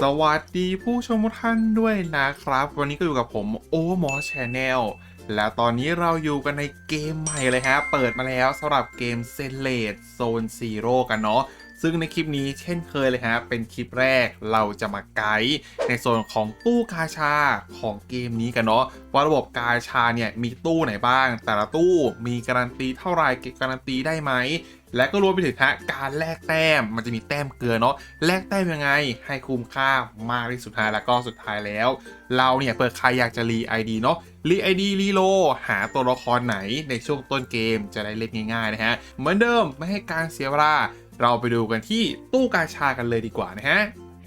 สวัสดีผู้ชมทุกท่านด้วยนะครับ วันนี้ก็อยู่กับผมโอหมอชแนลและตอนนี้เราอยู่กันในเกมใหม่เลยฮะ เปิดมาแล้วสำหรับเกมเซเลดโซนซีโร่กันเนาะซึ่งในคลิปนี้เช่นเคยเลยฮะ เป็นคลิปแรกเราจะมาไกด์ในโซนของตู้กาชาของเกมนี้กันเนาะว่าระบบกาชาเนี่ยมีตู้ไหนบ้าง แต่ละตู้มีการันตีเท่าไหร่เก็บการันตีได้ไหม และก็รวมไปถึงฮะการแลกแต้มมันจะมีแต้มเกลือเนาะแลกแต้มยังไงให้คุ้มค่ามากที่สุดท้ายแล้วก็สุดท้ายแล้ว เราเนี่ยเปิดใครอยากจะรีไอดีเนาะรีไอดีรีโลหาตัวละครไหนในช่วงต้นเกมจะได้เล่นง่ายๆนะฮะเหมือนเดิมไม่ให้การเสียเวลาเราไปดูกันที่ตู้กาชากันเลยดีกว่านะฮะ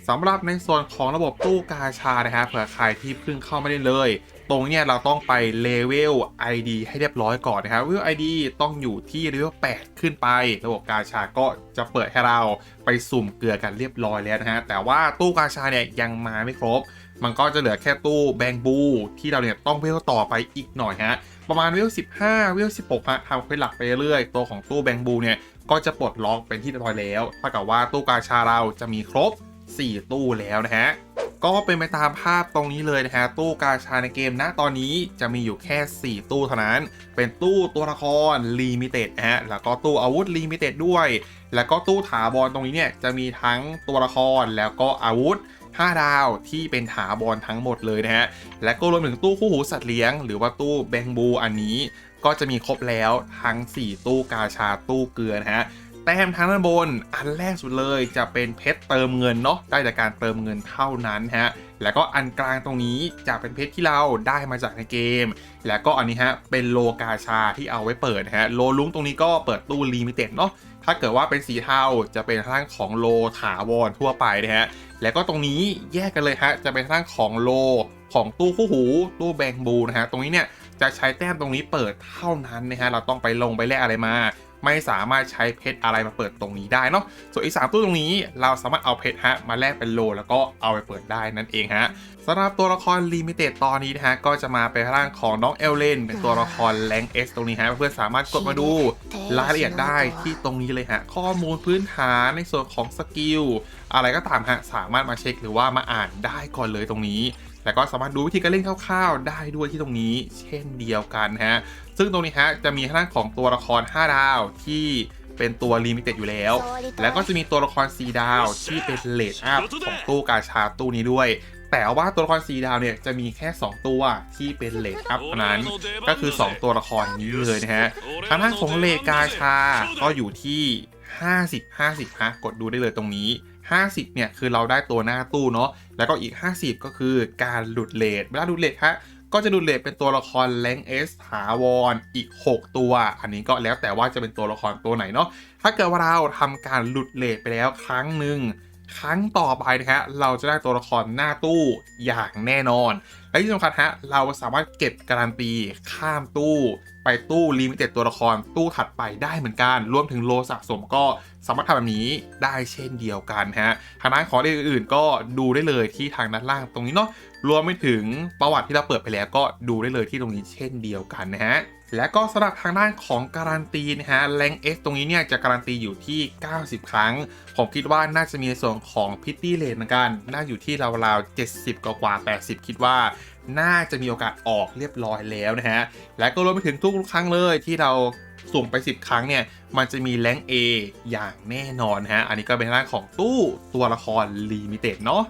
สำหรับในส่วนของระบบตู้กาชานะฮะเผื่อใครที่เพิ่งเข้าไม่ได้เลย ตรงเนี้ยเราต้องไปเลเวล ID ให้เรียบร้อยก่อนนะครับเลเวล ID ต้องอยู่ที่เลเวล8ขึ้นไป ระบบกาชาก็จะเปิดให้เราไปสุ่มเกลือกันเรียบร้อยแล้วนะฮะ แต่ว่าตู้กาชาเนี่ยยังมาไม่ครบ มันก็จะเหลือแค่ตู้แบงบู ที่เราเนี่ยต้องเวลต่อไปอีกหน่อยฮะ ประมาณเวล15เวล16ฮะทำเควสหลักไปเรื่อยตัวของตู้แบงบูเนี่ยก็จะปลดล็อกเป็นที่เรียบร้อยแล้วเท่ากับว่าตู้กาชาเราจะมีครบ 4 ตู้แล้วนะฮะ ก็เป็นไปตามภาพตรงนี้เลยนะฮะตู้กาชาในเกมณตอนนี้จะมีอยู่แค่ 4 ตู้เท่านั้น เป็นตู้ตัวละครลิมิเต็ดนะฮะแล้วก็ตู้อาวุธลิมิเต็ดด้วย แล้วก็ตู้ถาวรตรงนี้เนี่ยจะมีทั้งตัวละครแล้วก็อาวุธ5ดาวที่เป็นถาวรทั้งหมดเลยนะฮะ และก็รวมถึงตู้คู่หูสัตว์เลี้ยง หรือว่าตู้แบงบูอันนี้ ก็จะมีครบแล้วทั้ง 4 ตู้กาชาตู้เกลือนะฮะ แต้มทางด้านบน อันแรกสุดเลยจะเป็นเพชรเติมเงินเนาะได้จากการเติมเงินเท่านั้นฮะแล้วก็อันกลางตรงนี้จะเป็นเพชรที่เราได้มาจากในเกม แล้วก็อันนี้ฮะเป็นโลกาชาที่เอาไว้เปิดนะฮะโลลุงตรงนี้ก็เปิดตู้ลิมิเต็ดเนาะถ้าเกิดว่าเป็นสีเทาจะเป็นทางของโลถาวรทั่วไปนะฮะแล้วก็ตรงนี้แยกกันเลยฮะจะเป็นทางของโลของตู้คู่หู ตู้แบงบูนะฮะตรงนี้เนี่ยจะใช้แต้มตรงนี้เปิดเท่านั้นนะฮะเราต้องไปลงไปแลกอะไรมา ไม่สามารถใช้เพชรอะไรมาเปิดตรงนี้ได้เนาะ ส่วนอีกสามตู้ตรงนี้เราสามารถเอาเพชรฮะมาแลกเป็นโล แล้วก็เอาไปเปิดได้นั่นเองฮะสำหรับตัวละครลิมิเต็ดตอนนี้นะฮะก็จะมาเป็นร่างของน้องเอลเลนเป็นตัวละครแรงเอสตรงนี้ฮะเพื่อนๆสามารถกดมาดูรายละเอียดได้ที่ตรงนี้เลยฮะข้อมูลพื้นฐานในส่วนของสกิลอะไรก็ตามฮะสามารถมาเช็คหรือว่ามาอ่านได้ก่อนเลยตรงนี้ แล้วก็สามารถดูวิธีการเล่นคร่าวๆ ได้ด้วยที่ตรงนี้ เช่นเดียวกันฮะ ซึ่งตรงนี้ฮะจะมีทางด้านของตัวละคร 5 ดาวที่เป็นตัวลิมิเต็ดอยู่แล้ว แล้วก็จะมีตัวละคร4ดาวที่เป็นเลดอัพของตู้กาชาตู้นี้ด้วย แต่ว่าตัวละคร4ดาวเนี่ยจะมีแค่ 2 ตัวที่เป็นเลดอัพนั้น ก็คือ 2 ตัวละครนี้เลยนะฮะทางด้านของเลกาชาก็อยู่ที่ 50 50ฮะกดดูได้เลยตรงนี้ 50 เนี่ย คือเราได้ตัวหน้าตู้เนาะแล้วก็อีก 50 ก็คือการหลุดเลทเวลาหลุดเลทฮะก็จะหลุดเลทเป็นตัวละครแรงเอสถาวรอีก 6 ตัว อันนี้ก็แล้วแต่ว่าจะเป็นตัวละครตัวไหนเนาะถ้าเกิดว่าเราทำการหลุดเลทไปแล้วครั้งหนึ่ง ครั้งต่อไปนะฮะเราจะได้ตัวละครหน้าตู้อย่างแน่นอน และที่สำคัญฮะเราสามารถเก็บการันตีข้ามตู้ ไปตู้ลิมิเต็ดตัวละครตู้ถัดไปได้เหมือนกัน รวมถึงโลสะสมก็สามารถทำแบบนี้ได้เช่นเดียวกันฮะทางด้านของอื่นๆ ก็ดูได้เลยที่ทางด้านล่างตรงนี้เนาะรวมไปถึงประวัติที่เราเปิดไปแล้วก็ดูได้เลยที่ตรงนี้เช่นเดียวกันนะฮะ และก็สำหรับทางด้านของการันตีนะฮะแรง S ตรงนี้เนี่ยจะการันตีอยู่ที่ 90 ครั้ง ผมคิดว่าน่าจะมีส่วนของพิตตี้เลนเหมือนกัน น่าอยู่ที่ราวๆ 70 กว่าๆ80 คิดว่าน่าจะมีโอกาสออกเรียบร้อยแล้วนะฮะ และก็รวมไปถึงทุกครั้งเลยที่เราสุ่มไป 10 ครั้งเนี่ย มันจะมีแรงเ A อย่างแน่นอนฮะ อันนี้ก็เป็นร่างของตู้ตัวละครลิมิเต็ดเนาะ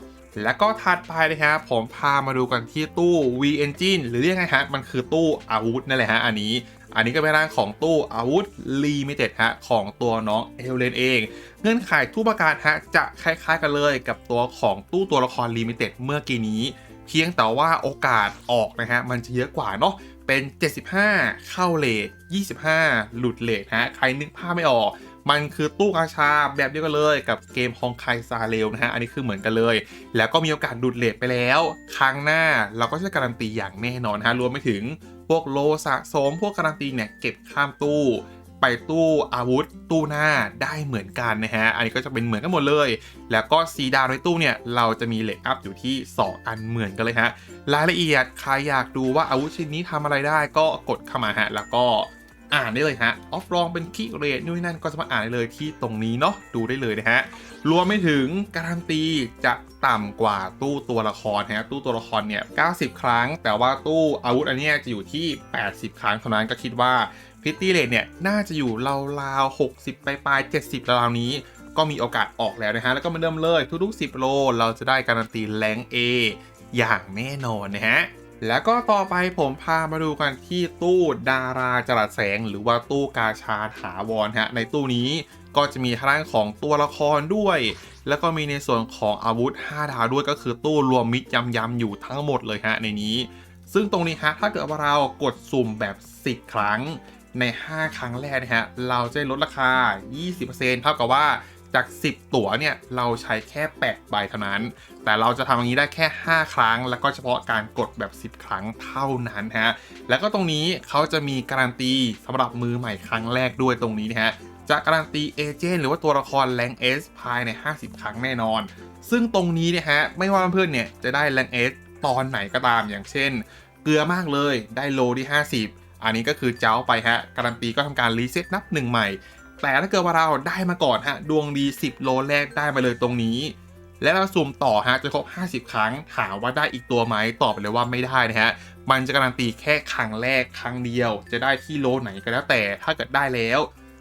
แล้วก็ถัดไปนะครับผมพามาดูกันที่ตู้ V Engine หรือเรียกไงฮะ มันคือตู้อาวุธนั่นแหละฮะอันนี้ อันนี้ก็เป็นร่างของตู้อาวุธลิมิเต็ดฮะของตัวน้องเอลเลนเอง เงื่อนไขทุกประการฮะจะคล้ายๆกันเลยกับตัวของตู้ตัวละครลิมิเต็ดเมื่อกี้นี้ เพียงแต่ว่าโอกาสออกนะฮะมันจะเยอะกว่าเนาะเป็น 75 เข้าเลท25 หลุดเลทฮะใครนึกภาพไม่ออก มันคือตู้กาชาแบบเดียวกันเลยกับเกมฮองไคซาเรลนะฮะ อันนี้คือเหมือนกันเลย แล้วก็มีโอกาสดูดเลทไปแล้ว ครั้งหน้าเราก็จะการันตีอย่างแน่นอนฮะ รวมไปถึงพวกโลสะสม พวกการันตีเนี่ยเก็บข้ามตู้ไปตู้อาวุธตู้หน้าได้เหมือนกันนะฮะ อันนี้ก็จะเป็นเหมือนกันหมดเลย แล้วก็สีดาวในตู้เนี่ย เราจะมีเลทอัพอยู่ที่ 2 อันเหมือนกันเลยฮะ รายละเอียดใครอยากดูว่าอาวุธชิ้นนี้ทำอะไรได้ก็กดเข้ามาฮะ แล้วก็ อ่านได้เลยฮะออฟลองเป็นคิเรทนู่นนั่นก็สามารถอ่านได้เลยที่ตรงนี้เนาะดูได้เลยนะฮะรวมไม่ถึงการันตีจะต่ำกว่าตู้ตัวละครฮะตู้ตัวละครเนี่ย 90 ครั้ง แต่ว่าตู้อาวุธอันนี้จะอยู่ที่ 80 ครั้งเท่านั้นก็คิดว่าพิตตี้เลทเนี่ยน่าจะอยู่ราวๆ60 ปลายๆ70ราวๆนี้ก็มีโอกาสออกแล้วนะฮะ แล้วก็มาเริ่มเลยทุกๆ 10 โล เราจะได้การันตีแรงเออย่างแน่นอนนะฮะ แล้วก็ต่อไปผมพามาดูกันที่ตู้ดาราจรัสแสง หรือว่าตู้กาชาถาวรฮะในตู้นี้ก็จะมีทางด้านของตัวละครด้วย แล้วก็มีในส่วนของอาวุธ 5 ดาวด้วยก็คือตู้รวมมิตรยำๆอยู่ทั้งหมดเลยฮะในนี้ ซึ่งตรงนี้ฮะถ้าเกิดว่าเรากดสุ่มแบบ 10 ครั้งใน 5 ครั้งแรกนะฮะเราจะลดราคา 20%เท่ากับว่า จาก 10 ตั๋วเนี่ยเราใช้แค่8ใบเท่านั้น แต่เราจะทำอย่างนี้ได้แค่ 5 ครั้ง แล้วก็เฉพาะการกดแบบ 10 ครั้งเท่านั้นฮะแล้วก็ตรงนี้เขาจะมีการันตีสำหรับมือใหม่ครั้งแรกด้วยตรงนี้นะฮะจะการันตีเอเจนต์หรือว่าตัวละครแรงเอสภายใน 50 ครั้งแน่นอน ซึ่งตรงนี้เนี่ยฮะไม่ว่าเพื่อนเนี่ยจะได้แรงเอสตอนไหนก็ตามอย่างเช่น เกลือมากเลยได้โลที่ 50 อันนี้ก็คือเจ้าไปฮะการันตีก็ทำการรีเซ็ตนับหนึ่งใหม่ แต่ถ้าเกิดว่าเราได้มาก่อนฮะดวงดี 10 โลแรกได้มาเลยตรงนี้ และเราสุ่มต่อฮะจะครบ 50 ครั้ง ถามว่าได้อีกตัวไหมตอบเลยว่าไม่ได้นะฮะมันจะการันตีแค่ครั้งแรกครั้งเดียว จะได้ที่โลไหนก็แล้วแต่ถ้าเกิดได้แล้ว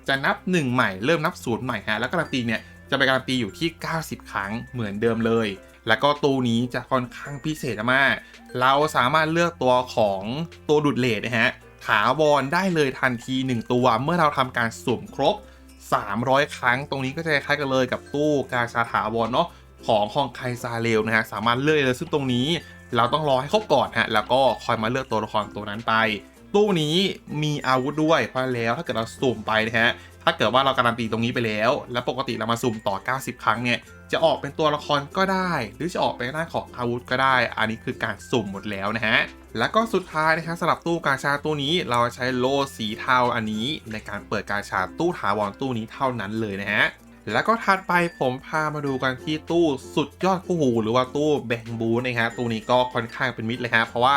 จะนับ 1 ใหม่เริ่มนับศูนย์ใหม่ฮะแล้วการันตีเนี่ยจะไปการันตีอยู่ที่ 90 ครั้งเหมือนเดิมเลย แล้วก็ตู้นี้จะค่อนข้างพิเศษมาก เราสามารถเลือกตัวของตัวดุดเลทนะฮะ ถาวรได้เลยทันที 1 ตัว เมื่อเราทำการสุ่มครบ 300 ครั้ง ตรงนี้ก็จะคล้ายกันเลยกับตู้กาชาถาวรเนาะของของไคซาเลวนะฮะสามารถเลือกเลยซึ่งตรงนี้เราต้องรอให้ครบก่อนฮะแล้วก็คอยมาเลือกตัวละครตัวนั้นไป ตู้นี้มีอาวุธด้วยเพราะแล้วถ้าเกิดเราสุ่มไปนะฮะ ถ้าเกิดว่าเราการันตีตรงนี้ไปแล้ว แล้วปกติเรามาสุ่มต่อ 90 ครั้งเนี่ย จะออกเป็นตัวละครก็ได้ หรือจะออกเป็นหน้าของอาวุธก็ได้ อันนี้คือการสุ่มหมดแล้วนะฮะ แล้วก็สุดท้ายนะครับสำหรับตู้กาชาตู้นี้ เราใช้โลสีเทาอันนี้ ในการเปิดกาชาตู้ถาวรตู้นี้เท่านั้นเลยนะฮะแล้วก็ถัดไปผมพามาดูกันที่ตู้สุดยอดคู่หู หรือว่าตู้แบงบูนะฮะตู้นี้ก็ค่อนข้างเป็นมิตรเลยฮะเพราะว่า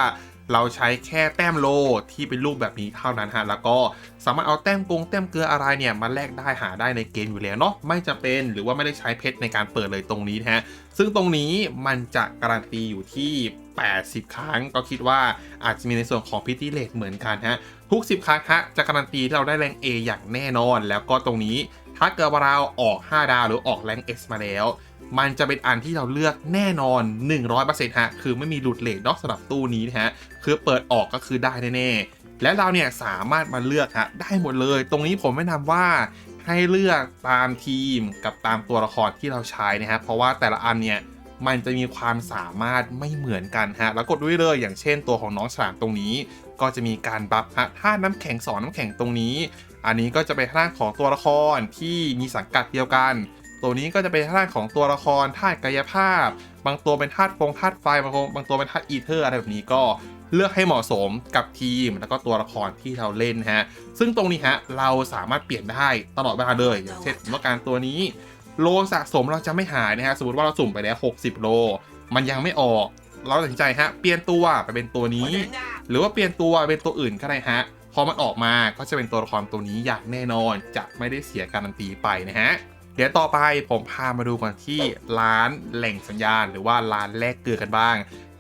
เราใช้แค่แต้มโลที่เป็นรูปแบบนี้เท่านั้นฮะแล้วก็สามารถเอาแต้มกงแต้มเกลืออะไรเนี่ยมาแลกได้หาได้ในเกมอยู่แล้วเนาะไม่จำเป็นหรือว่าไม่ได้ใช้เพชรในการเปิดเลยตรงนี้นะฮะซึ่งตรงนี้มันจะการันตีอยู่ที่ 80 ครั้งก็คิดว่าอาจจะมีในส่วนของพิธีเลทเหมือนกันฮะทุก 10 ครั้งฮะจะการันตีที่เราได้แรง A อย่างแน่นอน แล้วก็ตรงนี้ ถ้าเกิดว่าเราออก 5 ดาวหรือออกแรง S มาแล้ว มันจะเป็นอันที่เราเลือกแน่นอน 100%ฮะ คือไม่มีหลุดเลทนอกสำหรับตู้นี้นะฮะ คือเปิดออกก็คือได้แน่ๆ และเราเนี่ยสามารถมาเลือกฮะได้หมดเลย ตรงนี้ผมแนะนำว่าให้เลือกตามทีมกับตามตัวละครที่เราใช้นะฮะ เพราะว่าแต่ละอันเนี่ยมันจะมีความสามารถไม่เหมือนกันฮะ แล้วกดด้วยเลย อย่างเช่นตัวของน้องฉลามตรงนี้ ก็จะมีการบัฟฮะ ถ้าน้ำแข็งสอนน้ำแข็งตรงนี้ อันนี้ก็จะเป็นร่างของตัวละครที่มีสังกัดเดียวกัน ตัวนี้ก็จะเป็นร่างของตัวละครธาตุกายภาพ บางตัวเป็นธาตุฟงธาตุไฟบางตัวบางตัวเป็นธาตุอีเทอร์อะไรแบบนี้ก็เลือกให้เหมาะสมกับทีมแล้วก็ตัวละครที่เราเล่นฮะ ซึ่งตรงนี้ฮะเราสามารถเปลี่ยนได้ตลอดเวลาเลยอย่างเช่นสมมติการตัวนี้ โลสะสมเราจะไม่หายนะฮะ สมมติว่าเราสุ่มไปแล้ว 60 โล มันยังไม่ออก เราตัดสินใจฮะ เปลี่ยนตัวไปเป็นตัวนี้ หรือว่าเปลี่ยนตัวเป็นตัวอื่นก็ได้ฮะ พอมันออกมาก็จะเป็นตัวละครตัวนี้อย่างแน่นอนจะไม่ได้เสียการันตีไปนะฮะเดี๋ยวต่อไปผมพามาดูกันที่ร้านแหล่งสัญญาณ หรือว่าร้านแลกเกลือกันบ้าง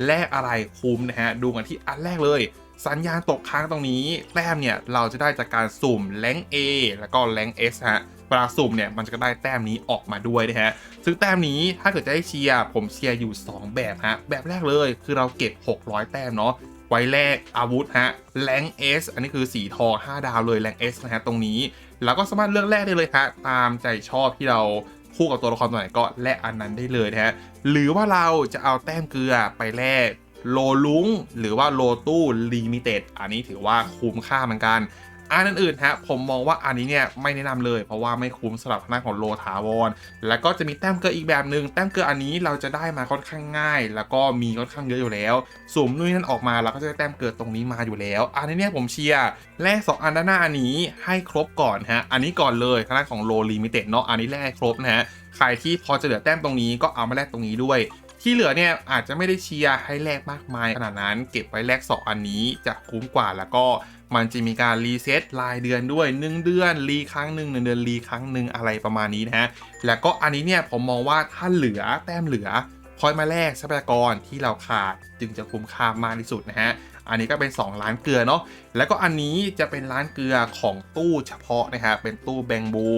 แลกอะไรคุ้มนะฮะดูกันที่อันแรกเลย สัญญาณตกค้างตรงนี้แต้มเนี่ยเราจะได้จากการสุ่มแรง A แล้วก็แรง S ฮะเวลาสุ่มเนี่ยมันจะได้แต้มนี้ออกมาด้วยนะฮะซึ่งแต้มนี้ถ้าเกิดจะให้เชียร์ผมเชียร์อยู่ 2 แบบฮะแบบแรกเลยคือเราเก็บ 600 แต้มเนาะ ไว้แลกอาวุธฮะแรง S อันนี้คือสีทอง5ดาวเลยแรง S นะฮะตรงนี้ แล้วก็สามารถเลือกแลกได้เลยฮะตามใจชอบที่เราคู่กับตัวละครตัวไหนก็แลกอันนั้นได้เลยนะฮะหรือว่าเราจะเอาแต้มเกลือไปแลกโลลุงหรือว่าโลตู้ลิมิเต็ดอันนี้ถือว่าคุ้มค่าเหมือนกัน อันอื่นๆฮะผมมองว่าอันนี้เนี่ยไม่แนะนำเลย เพราะว่าไม่คุ้มสำหรับทางด้านของโลถาวร แล้วก็จะมีแต้มเกลืออีกแบบหนึ่งแต้มเกลืออันนี้เราจะได้มาค่อนข้างง่าย แล้วก็มีค่อนข้างเยอะอยู่แล้วสุ่มนู่นนั่นออกมาเราก็จะได้แต้มเกลือตรงนี้มาอยู่แล้ว อันนี้เนี่ยผมเชียร์แลกสองอันด้านหน้าอันนี้ให้ครบก่อนฮะอันนี้ก่อนเลยทางด้านของโลลิมิเต็ดเนาะอันนี้แลกครบนะฮะใครที่พอจะเหลือแต้มตรงนี้ก็เอามาแลกตรงนี้ด้วย ที่เหลือเนี่ยอาจจะไม่ได้เชียร์ให้แลกมากมายขนาดนั้นเก็บไว้แลก2อันนี้จะคุ้มกว่าแล้วก็มันจะมีการรีเซ็ตรายเดือนด้วย 1 เดือนรีครั้งหนึ่งหนึ่งเดือนรีครั้งหนึ่งอะไรประมาณนี้นะฮะแล้วก็อันนี้เนี่ยผมมองว่าถ้าเหลือแต้มเหลือคอยมาแลกทรัพยากรที่เราขาดจึงจะคุ้มค่ามากที่สุดนะฮะอันนี้ก็เป็น 2 ล้านเกลือเนาะแล้วก็อันนี้จะเป็นร้านเกลือของตู้เฉพาะนะฮะเป็นตู้แบงบู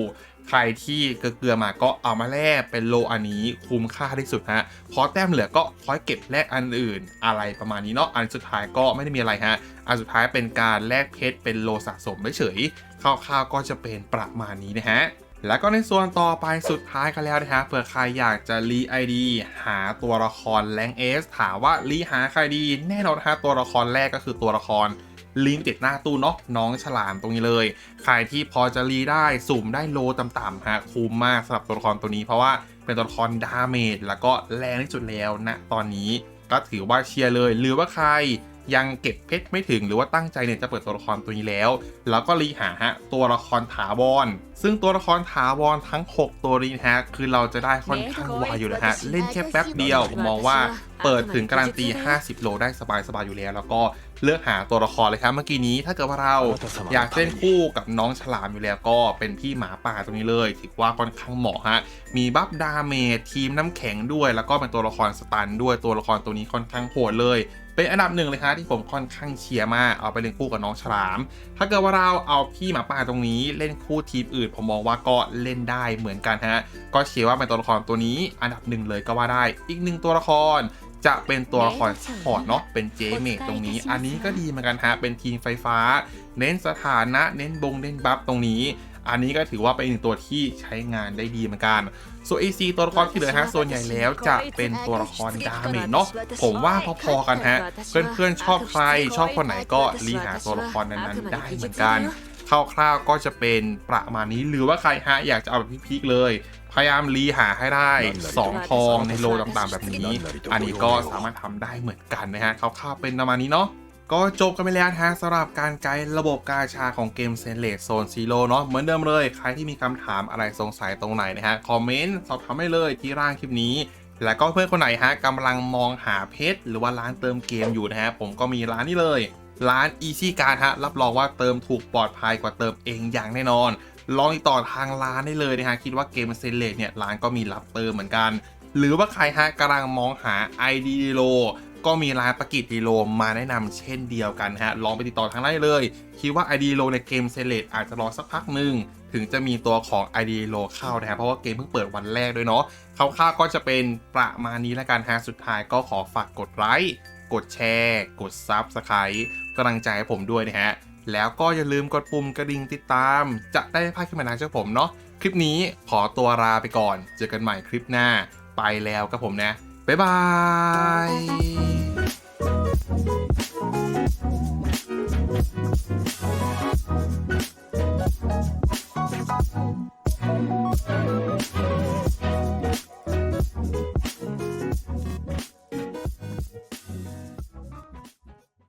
ใครที่เกลือมาก็เอามาแลกเป็นโลอันนี้คุ้มค่าที่สุดฮะพอแต้มเหลือก็คอยเก็บแลกอันอื่น อะไรประมาณนี้เนาะอันสุดท้ายก็ไม่ได้มีอะไรฮะอันสุดท้ายเป็นการแลกเพชรเป็นโลสะสมเฉยๆคร่าวๆก็จะเป็นประมาณนี้นะฮะแล้วก็ในส่วนต่อไปสุดท้ายกันแล้วนะฮะเผื่อใครอยากจะรีไอดีหาตัวละครแรงเอสถามว่ารีหาใครดี แน่นอนนะฮะตัวละครแรกก็คือตัวละคร ลิงติดหน้าตู้เนาะน้องฉลามตรงนี้เลย ใครที่พอจะรีได้สุ่มได้โลต่ำๆฮะคุ้มมากสำหรับตัวละครตัวนี้เพราะว่าเป็นตัวละครดาเมจแล้วก็แรงที่สุดแล้วนะตอนนี้ก็ถือว่าเชียร์เลย หรือว่าใครยังเก็บเพชรไม่ถึงหรือว่าตั้งใจเนี่ยจะเปิดตัวละครตัวนี้แล้ว แล้วก็รีหาฮะตัวละครถาวร ซึ่งตัวละครถาวรทั้ง 6 ตัวนี้นะฮะ คือเราจะได้ค่อนข้างไวอยู่นะฮะ เล่นแค่แป๊บเดียวผมมองว่าเปิดถึงการันตี 50 โลได้สบายๆอยู่แล้ว แล้วก็เลือกหาตัวละครเลยครับเมื่อกี้นี้ถ้าเกิดว่าเราอยากเล่นคู่กับน้องฉลามอยู่แล้วก็เป็นพี่หมาป่าตรงนี้เลยถือว่าค่อนข้างเหมาะฮะมีบัฟดาเมจทีมน้ำแข็งด้วย แล้วก็เป็นตัวละครสตันด้วยตัวละครตัวนี้ค่อนข้างโหดเลยเป็นอันดับหนึ่งเลยครับที่ผมค่อนข้างเชียร์มากเอาไปเล่นคู่กับน้องฉลาม ถ้าเกิดว่าเราเอาพี่หมาป่าตรงนี้เล่นคู่ทีมอื่นผมมองว่าก็เล่นได้เหมือนกันฮะก็เชียร์ว่าเป็นตัวละครตัวนี้อันดับหนึ่งเลยก็ว่าได้ อีกหนึ่งตัวละครจะเป็นตัวละครสปอร์ตเนาะเป็นเจเมกตรงนี้ อันนี้ก็ดีเหมือนกันฮะ เป็นทีมไฟฟ้า เน้นสถานะ เน้นบงเน้นบัฟตรงนี้ อันนี้ก็ถือว่าเป็นอีกหนึ่งตัวที่ใช้งานได้ดีเหมือนกันส่วน AC ตัวละครที่เหลือฮะส่วนใหญ่แล้วจะเป็นตัวละครดาเมจเนาะผมว่าพอๆกันฮะ เพื่อนๆชอบใครชอบคนไหนก็รีหาตัวละครนั้นๆได้เหมือนกัน คร่าวๆก็จะเป็นประมาณนี้ หรือว่าใครฮะอยากจะเอาแบบพีคๆเลย พยายามรีหาให้ได้ 2 ทองในโลต่างๆ แบบนี้ อันนี้ก็สามารถทำได้เหมือนกันนะฮะคร่าวๆเป็นประมาณนี้เนาะก็จบกันไปแล้วนะฮะสำหรับการไกด์ระบบกาชาของเกมเซนเล z โซนซีโร่เนาะเหมือนเดิมเลย ใครที่มีคำถามอะไรสงสัยตรงไหนนะฮะ คอมเมนต์สอบถามได้เลยที่ร่างคลิปนี้ แล้วก็เพื่อนคนไหนฮะกำลังมองหาเพชรหรือว่าร้านเติมเกมอยู่นะฮะ ผมก็มีร้านนี้เลย ร้าน Easy Card ฮะรับรองว่าเติมถูกปลอดภัยกว่าเติมเองอย่างแน่นอน ลองติดต่อทางร้านได้เลยนะฮะคิดว่าเกมเซนเล z เนี่ยร้านก็มีรับเติมเหมือนกัน หรือว่าใครฮะกำลังมองหา ID โลก็มีร้านประกิตดีโลมาแนะนำเช่นเดียวกันฮะ ลองไปติดต่อทางได้เลย คิดว่า ID โลในเกมเซเลตอาจจะรอสักพักหนึ่งถึงจะมีตัวของ ID โลเข้านะฮะเพราะว่าเกมเพิ่งเปิดวันแรกด้วยเนาะคร่าวๆก็จะเป็นประมาณนี้แล้วกันฮะ สุดท้ายก็ขอฝากกดไลค์ กดแชร์ กดซับสไคร b ์ กำลังใจให้ผมด้วยนะฮะ แล้วก็อย่าลืมกดปุ่มกระดิ่งติดตาม จะได้ไม่พลาดคลิปใหม่ๆจากผมเนาะ คลิปนี้ขอตัวลาไปก่อน เจอกันใหม่คลิปหน้า ไปแล้วกับผมนะ บ๊ายบาย